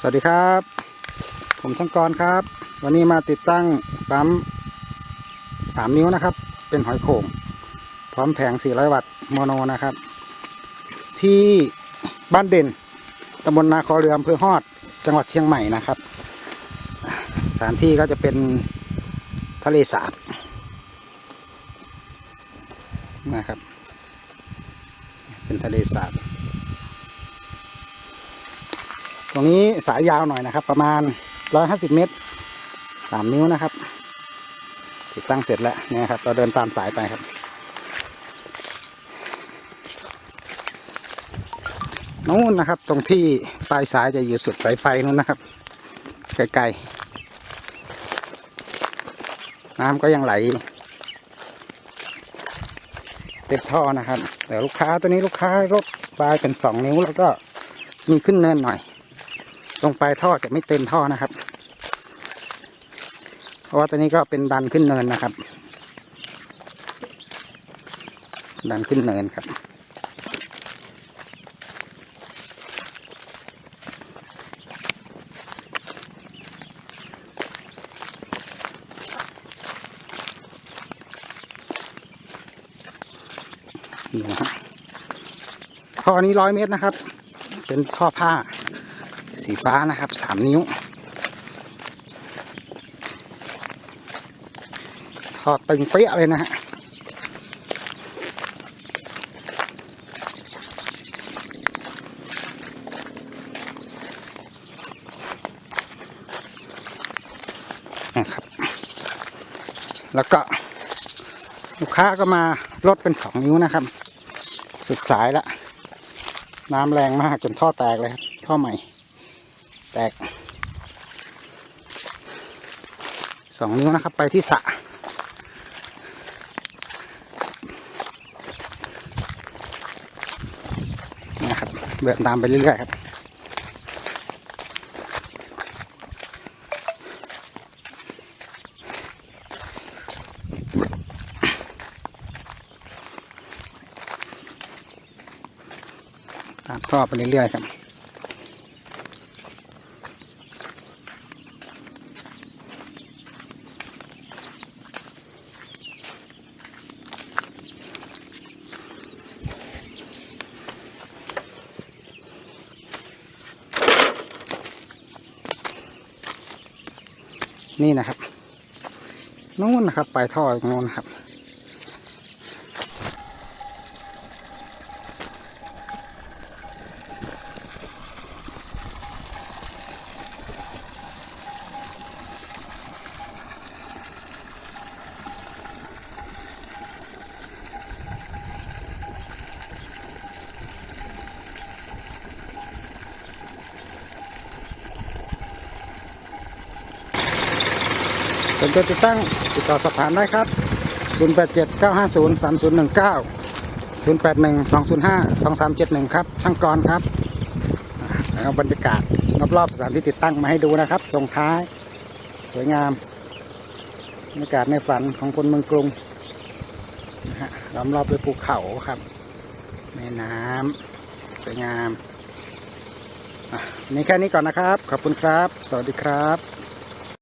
สวัสดีครับ ผมช่างกรครับ วันนี้มาติดตั้งปั๊ม3 นิ้วนะครับ เป็นหอยโข่ง พร้อมแผง 400 วัตต์โมโนนะครับ ที่บ้านเด่นตำบลนาคอเรืออำเภอฮอด จังหวัดเชียงใหม่นะครับสถานที่ก็จะเป็นทะเลสาบนะครับ เป็นทะเลสาบ ตรงนี้สายยาวหน่อยนะครับ ประมาณ 150 เมตร3นิ้วนะครับ ติดตั้งเสร็จแล้วเนี่ยครับ เราเดินตามสายไปครับ นู้นนะครับ ตรงที่ปลายสายจะอยู่สุดสายไฟนู้นนะครับ ไกลๆ น้ำก็ยังไหลเต็มท่อนะครับ แต่ลูกค้าตัวนี้ลูกค้ารถปลายเป็น2นิ้วแล้วก็มีขึ้นเนินหน่อย ตรงปลายท่อจะไม่เต็มท่อนะครับ เพราะว่าตัวนี้ก็เป็นดันขึ้นเนินนะครับ ดันขึ้นเนินครับ นี่นะฮะท่อนี้ร้อยเมตรนะครับ เป็นท่อผ้า สีฟ้านะครับสามนิ้วท่อตึงเปี้ยเลยนะฮะนะครับ แล้วก็ลูกค้าก็มาลดเป็นสองนิ้วนะครับ สุดสายละ น้ำแรงมากจนท่อแตกเลยครับ ท่อใหม่ แตกสองนิ้วนะครับไปที่สะนะครับเดินตามไปเรื่อยๆครับตามท่อไปเรื่อยๆครับ นี่นะครับ นู้นนะครับปลายท่อตรงนู้นนะครับ สนใจติดตั้งติดต่อสอบถามได้ครับ 087 950 3019 081 205 2371 ครับ ช่างกรครับอ่าแล้วบรรยากาศรอบๆสถานที่ติดตั้งมาให้ดูนะครับส่งท้าย สวยงามบรรยากาศในฝันของคนเมืองกรุงนะฮะล้อมรอบด้วยภูเขาครับแม่น้ำสวยงามนี่แค่นี้ก่อนนะครับ ขอบคุณครับ สวัสดีครับ